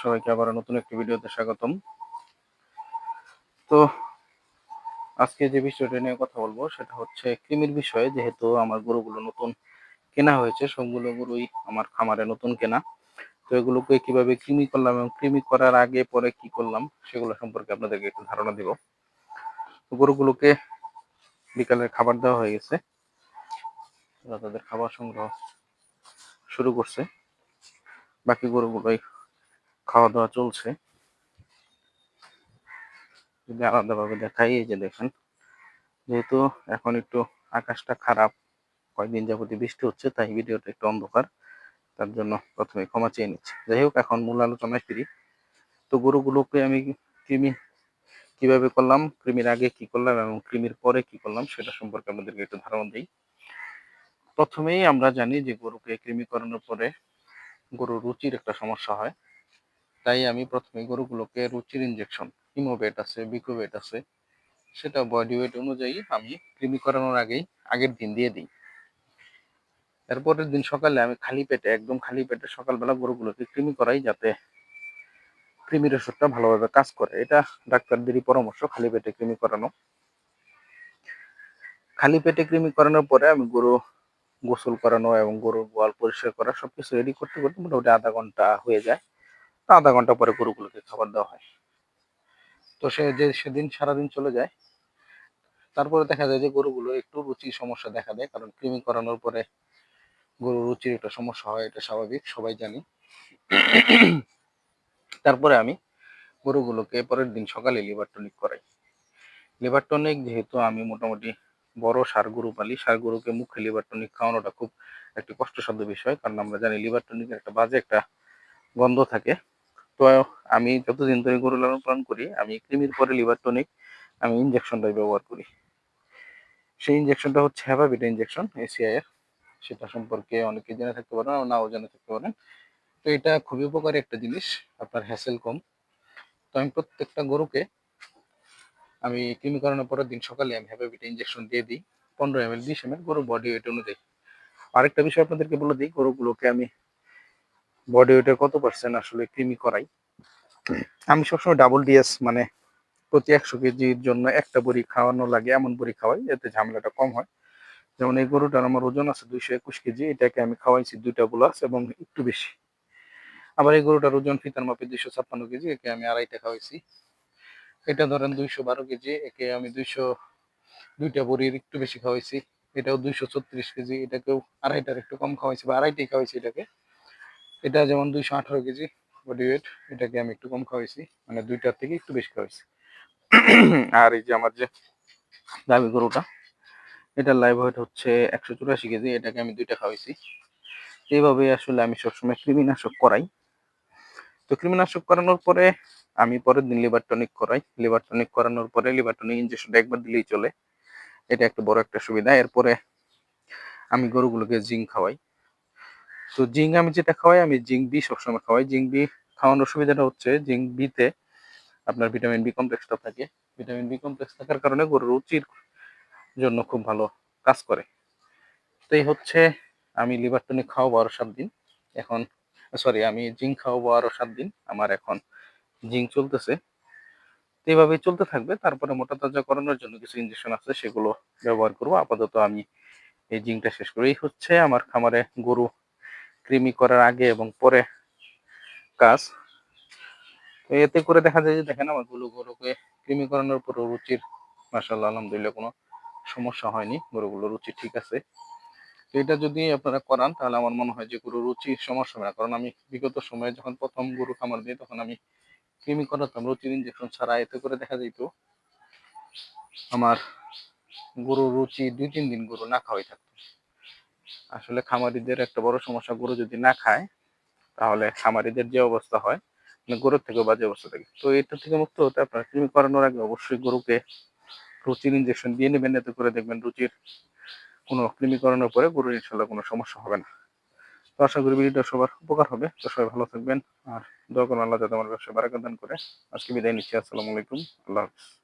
সবাইকে আবার নতুন একটি ভিডিওতে স্বাগতম। তো আজকে যে বিষয়টা নিয়ে কথা বলব সেটা হচ্ছে কৃমির বিষয়ে, যেহেতু আমার গরুগুলো নতুন কেনা হয়েছে, সবগুলো গরুই আমার খামারে নতুন কেনা। তো এগুলোকে কীভাবে কৃমি করলাম এবং কৃমি করার আগে, পরে কি করলাম, সেগুলো সম্পর্কে আপনাদেরকে একটু ধারণা দিব। গরুগুলোকে বিকালের খাবার দেওয়া হয়ে গেছে। তাদের খাবার সংগ্রহ শুরু করছে। বাকি গরুগুলোই খাওয়া দাওয়া চলছে। যদি আলাদাভাবে দেখাই, এই যে দেখেন, যেহেতু এখন একটু আকাশটা খারাপ, কয়েকদিন যাবতীয় বৃষ্টি হচ্ছে, তাই ভিডিওটা একটু অন্ধকার, তার জন্য প্রথমে ক্ষমা চেয়ে নিচ্ছি। যাই হোক, এখন মূল আলোচনায় ফিরি। তো গরুগুলোকে আমি কৃমি, কীভাবে করলাম, কৃমির আগে কি করলাম এবং কৃমির পরে কি করলাম, সেটা সম্পর্কে আমাদেরকে একটু ধারণা দিই। প্রথমেই আমরা জানি যে গরুকে কৃমি করানোর পরে গরুর রুচির একটা সমস্যা হয়। তাই আমি প্রথমে গরুগুলোকে রুচির ইঞ্জেকশন ইমোবেট আছে বিকোবেট আছে, সেটা বডি ওয়েট অনুযায়ী আমি কৃমি করানোর আগেই আগের দিন দিয়ে দিই। এরপরের দিন সকালে আমি খালি পেটে, একদম খালি পেটে সকালবেলা গরুগুলোকে কৃমি করাই যাতে কৃমির ওষুধটা ভালোভাবে কাজ করে। এটা ডাক্তারদেরই পরামর্শ, খালি পেটে কৃমি করানো। খালি পেটে কৃমি করানোর পরে আমি গরু গোসল করানো এবং গরুর গোয়াল পরিষ্কার করা, সবকিছু রেডি করতে করতে মোটামুটি আধা ঘণ্টা হয়ে যায়। আধা ঘণ্টা পরে গরুগুলোকে খাবার দেওয়া হয়। তো সে যে সেদিন সারাদিন চলে যায়, তারপরে দেখা যায় যে গরুগুলো একটু রুচির সমস্যা দেখা দেয়, কারণ কৃমি করানোর পরে গরুর রুচির একটা সমস্যা হয়, এটা স্বাভাবিক, সবাই জানি। তারপরে আমি গরুগুলোকে পরের দিন সকালে লিভার টনিক করাই। লিভার টনিক যেহেতু আমি মোটামুটি বড় সার গরু পালি, সার গরুকে মুখে লিভার টনিক খাওয়ানোটা খুব একটি কষ্টসাধ্য বিষয়, কারণ আমরা জানি লিভার টনিকের একটা বাজে একটা গন্ধ থাকে। তো আমি যতদিন ধরে গরু লালন পালন করি, আমি কৃমির পরে লিভার টনিক আমি ইঞ্জেকশনটাই ব্যবহার করি। সেই ইঞ্জেকশনটা হচ্ছে হ্যাভাবিটা ইঞ্জেকশন এসিআই এর। সেটা সম্পর্কে অনেকে জেনে থাকতে পারেন আর নাও জেনে থাকতে পারেন। তো এটা খুবই উপকারী একটা জিনিস, আপনার হ্যাসেল কম। তো আমি প্রত্যেকটা গরুকে, আমি কৃমি করানোর পরের দিন সকালে আমি হ্যাভাবিটা ইঞ্জেকশন দিয়ে দিই, পনেরো এম এল বিশ এম এল গরুর বডি ওয়েট অনুযায়ী। আরেকটা বিষয় আপনাদেরকে বলে দিই, গরুগুলোকে আমি বডি ওয়েটের কত পার্সেন্ট আসলে কৃমি করাই? আমি সবসময় ডাবল ডিএস মানে প্রতি একশো কেজির জন্য একটা বড়ি খাওয়ানো লাগে, এমন বড়ি খাওয়াই এতে ঝামেলাটা কম হয়। যেমন এই গরুটার আমার ওজন আছে দুইশো একুশ কেজি, এটাকে আমি খাওয়াইছি দুইটা বুলাস এবং একটু বেশি। আবার এই গরুটার ওজন ফিতার মাপে দুইশো ছাপ্পান্ন কেজি, একে আমি আড়াইটা খাওয়াইছি। এটা ধরেন দুইশো বারো কেজি, একে আমি দুইশো দুইটা বড়ির একটু বেশি খাওয়াইছি। এটাও দুইশো ছত্রিশ কেজি, এটাকেও আড়াইটার একটু কম খাওয়াইছি বা আড়াইটাই খাওয়াইছি এটাকে। এটা যেমন দুইশো আঠারো কেজি বডি ওয়েট এটাকে আমি একটু কম খাওয়াইছি মানে দুইটার থেকে একটু বেশি খাওয়াইছি। আর এই যে আমার যে দাবি গরুটা, এটার লাইভ ওয়েট হচ্ছে একশো চুরাশি কেজি, এটাকে আমি দুইটা খাওয়াইছি। এইভাবে আসলে আমি সবসময় কৃমিনাশক করাই। তো কৃমিনাশক করানোর পরে আমি পরের দিন লিভার টনিক করাই। লিভার টনিক করানোর পরে লিভার টনিক ইঞ্জেকশনটা একবার দিলেই চলে। এটা একটা বড় একটা সুবিধা। এরপরে আমি গরুগুলোকে জিঙ্ক খাওয়াই। তো জিঙ্ক আমি যেটা খাওয়াই, আমি জিঙ্ক বি সবসময় খাওয়াই। জিঙ্ক বি খাওয়ানোর সুবিধাটা হচ্ছে জিঙ্ক বিতে আপনার ভিটামিন বি কমপ্লেক্সটা থাকে। ভিটামিন বি কমপ্লেক্স থাকার কারণে গরুর রুচির জন্য খুব ভালো কাজ করে। তো এই হচ্ছে আমি লিভার টনিক খাওয়াবো আরও সাত দিন। এখন সরি আমি জিঙ্ক খাওয়াবো আরও সাত দিন। আমার এখন জিঙ্ক চলতেছে। তো চলতে থাকবে। তারপরে মোটা তাজা করানোর জন্য কিছু ইঞ্জেকশন আছে, সেগুলো ব্যবহার করব। আপাতত আমি এই জিঙ্কটা শেষ করি। এই হচ্ছে আমার খামারে গরু কৃমি করার আগে এবং পরে কাজ। তো এতে করে দেখা যায় যে, দেখেন আমারগুলো গরুকে কৃমি করানোর পর রুচির মাসাল্লাহ আলহামদুলিল্লাহ কোনো সমস্যা হয়নি। গরুগুলো রুচি ঠিক আছে। তো এটা যদি আপনারা করান, তাহলে আমার মনে হয় যে গরু রুচির সমস্যা হবে না। কারণ আমি বিগত সময়ে যখন প্রথম গরু খামার দিই, তখন আমি কৃমি করাতাম, রুচির ইঞ্জেকশন ছাড়া। এতে করে দেখা যেত আমার গরু রুচি দুই তিন দিন গরু না খাওয়াই থাকতো। আসলে খামারিদের একটা বড় সমস্যা, গরু যদি না খায়, তাহলে খামারিদের যে অবস্থা হয় মানে গরুর থেকেও বাজে অবস্থা থাকে। তো এটা থেকে মুক্ত হতে আপনার কৃমি করানোর আগে অবশ্যই গরুকে রুচির ইঞ্জেকশন দিয়ে নেবেন, এতে করে দেখবেন রুচির কোনো কৃমি করানোর পরে গরুর ইনশাল্লাহ কোনো সমস্যা হবে না। তো আশা করি ভিডিওটা সবার উপকার হবে। তো সবাই ভালো থাকবেন, আর দোয়া করুন আল্লাহ যাতে আমার ব্যবসা বারাকাত দান করে। আজকে বিদায় নিচ্ছি, আসসালামু আলাইকুম, আল্লাহ হাফিজ।